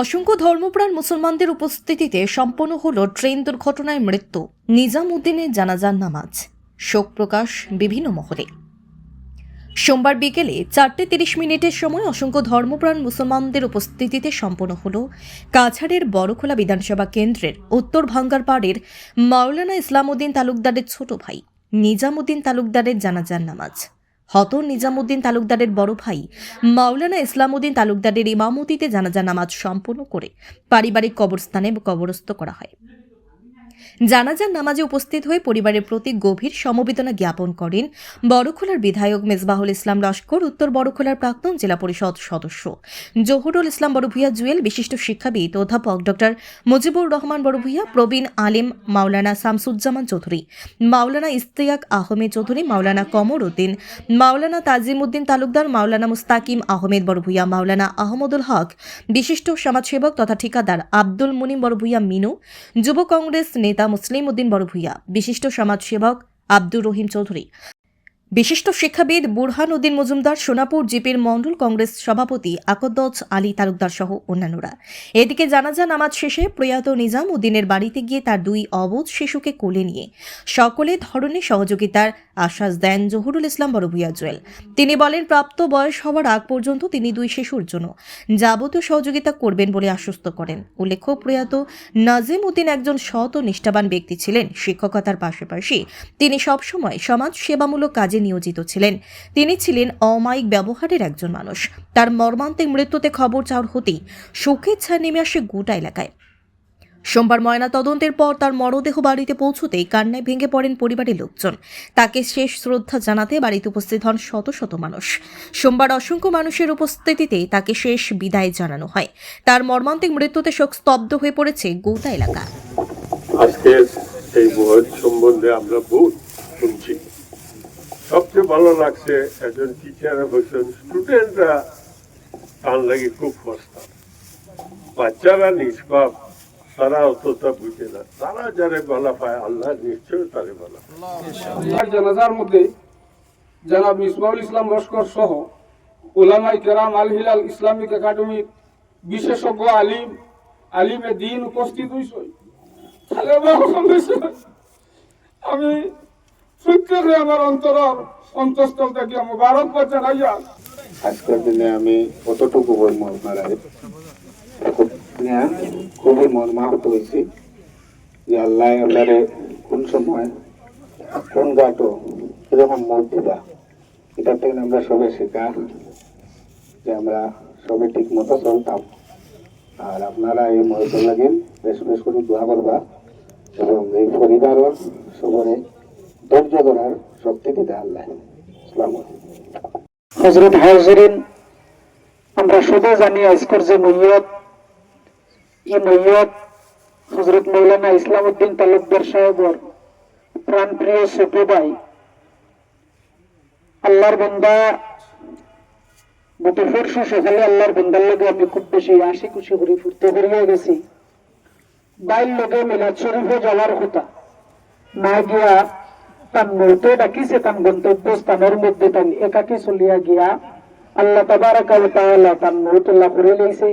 অসংখ্য ধর্মপ্রাণ মুসলমানদের উপস্থিতিতে সম্পন্ন হল ট্রেন দুর্ঘটনায় মৃত্যু। নিজাম উদ্দিনের জানাজার নামাজ। শোক প্রকাশ বিভিন্ন মহলে। সোমবার বিকেলে চারটে তিরিশ মিনিটের সময় অসংখ্য ধর্মপ্রাণ মুসলমানদের উপস্থিতিতে সম্পন্ন হল কাছাড়ের বড়খোলা বিধানসভা কেন্দ্রের উত্তর ভাঙ্গারপাড়ের মাওলানা ইসলামউদ্দিন তালুকদারের ছোট ভাই। নিজামুদ্দিন তালুকদারের জানাজার নামাজ। হত নিজামুদ্দিন তালুকদারের বড় ভাই মাওলানা ইসলামউদ্দিন তালুকদারের ইমামতিতে জানাজা নামাজ সম্পন্ন করে পারিবারিক কবরস্থানে কবরস্থ করা হয়। জানাজার নামাজে উপস্থিত হয়ে পরিবারের প্রতি গভীর সমবেদনা জ্ঞাপন করেন বড়খোলার বিধায়ক মেজবাহুল ইসলাম লস্কর, উত্তর বড়খোলার প্রাক্তন জেলা পরিষদ সদস্য। জহুরুল ইসলাম বড়ভূয়া জুয়েল, বিশিষ্ট শিক্ষাবিদ, অধ্যাপক ডক্টর মুজিবুর রহমান বড়ভূয়া, প্রবীণ আলিম মাওলানা শামসুজ্জামান চৌধুরী, মাওলানা ইস্তিয়াক আহমেদ চৌধুরী, মাওলানা কমর উদ্দিন, মাওলানা তাজিম উদ্দিন তালুকদার, মাওলানা মুস্তাকিম আহমেদ বড়ভূয়া, মাওলানা আহমদুল হক, বিশিষ্ট সমাজসেবক তথা ঠিকাদার আব্দুল মুনিম বড়ভূয়া মিনু, যুব কংগ্রেস নেতা মুসলিম উদ্দিন বড়ভূইয়া। বিশিষ্ট সমাজ সেবক আব্দুর রহিম চৌধুরী। বিশিষ্ট শিক্ষাবিদ বুরহান উদ্দিন মজুমদার, সোনাপুর জিপির মণ্ডল কংগ্রেস সভাপতি আকদ্দজ আলী তালুকদার সহ অন্যান্যরা। এদিকে জানাজা নামাজ শেষে প্রয়াত নিজাম উদ্দিনের বাড়িতে গিয়ে তার দুই অবুধ শিশুকে কোলে নিয়ে সকলে ধরনের সহযোগিতার আশ্বাস দেন জহুরুল ইসলাম বড়ভূয়া জুয়েল। তিনি বলেন, প্রাপ্ত বয়স হওয়ার আগ পর্যন্ত তিনি দুই শিশুর জন্য যাবতীয় সহযোগিতা করবেন বলে আশ্বস্ত করেন। উল্লেখ্য, প্রয়াত নাজিম উদ্দিন একজন সৎ ও নিষ্ঠাবান ব্যক্তি ছিলেন। শিক্ষকতার পাশাপাশি তিনি সবসময় সমাজ সেবামূলক কাজে নিয়োজিত ছিলেন। তিনি ছিলেন অমায়িক ব্যবহারের একজন মানুষ। তার মর্মান্তিক মৃত্যুতে খবর চাওয়ার হতেই শোকের ছায়া নেমে আসে গোটা এলাকায়। সোমবার ময়না তদন্তের পর তার মরদেহ বাড়িতে পৌঁছতেই কান্নায় ভেঙে পড়েন পরিবারের লোকজন। তাকে শেষ শ্রদ্ধা জানাতে বাড়িতে উপস্থিত হন শত শত মানুষ। সোমবার অসংখ্য মানুষের উপস্থিতিতে তাকে শেষ বিদায় জানানো হয়। তার মর্মান্তিক মৃত্যুতে শোক স্তব্ধ হয়ে পড়েছে গোটা এলাকা। আজকের এই সম্বন্ধে আমরা শুনছি। সবচেয়ে ভালো লাগছে একজন টিচার বলছেন স্টুডেন্টরা তার লাগে খুব কষ্ট বাচ্চারা নিষ্পাপ, তারা অতটা বুঝে না তারা যারে বলা পায়, আল্লাহ নিশ্চয় তারে বলা। জানাজার মধ্যে জনাব ইসমাউল ইসলাম লস্কর সহ ওলামাই কেরাম আল হিলাল ইসলামিক একাডেমির বিশেষজ্ঞ আলিম, আলিমে দিন উপস্থিত হয়েছে। আমি সত্যি আমার অন্তর, অন্তঃস্থল থেকে মোবারকবাদ জানাইয়া আজকের দিনে আমি কতটুকু বলব আপনারা খুবই মর্মাহত হয়েছি যে আল্লাহ আল্লাহরে কোন সময় কোন গাটো এরকম মত দিবা এটা থেকে আমরা সবে শেখা যে আমরা সবে ঠিক মতো চলতাম। আর আপনারা এই মহত লাগে বেশ বেশ করে দোয়া করবা। এবং এই পরিবারও সবরে ধৈর্য ধরার শক্তি দিতে আল্লাহ হজরত হাজরিন, আমরা শুধু জানি আজকের যে মৈয়ত এই মৈয়ত হজরত মৌলানা ইসলাম উদ্দিন তালুকদার সাহেবর প্রাণপ্রিয় ছোট ভাই, আল্লাহর বন্দা, গত পরশু সকালে আল্লাহর বন্দার লগে আমি খুব বেশি হাসি খুশি করি ফুর্তি করিয়া গেছি। বাইর লগে মিলাদ শরীফে যাওয়ার কথা। না গিয়া তার মূর্তে কিসে তার গন্তব্যস্থানের মধ্যে তার একাকি চলিয়া গিয়া আল্লাহ তাবারাকাল তাআলা তার মূর্ত লাভ করে লইছে।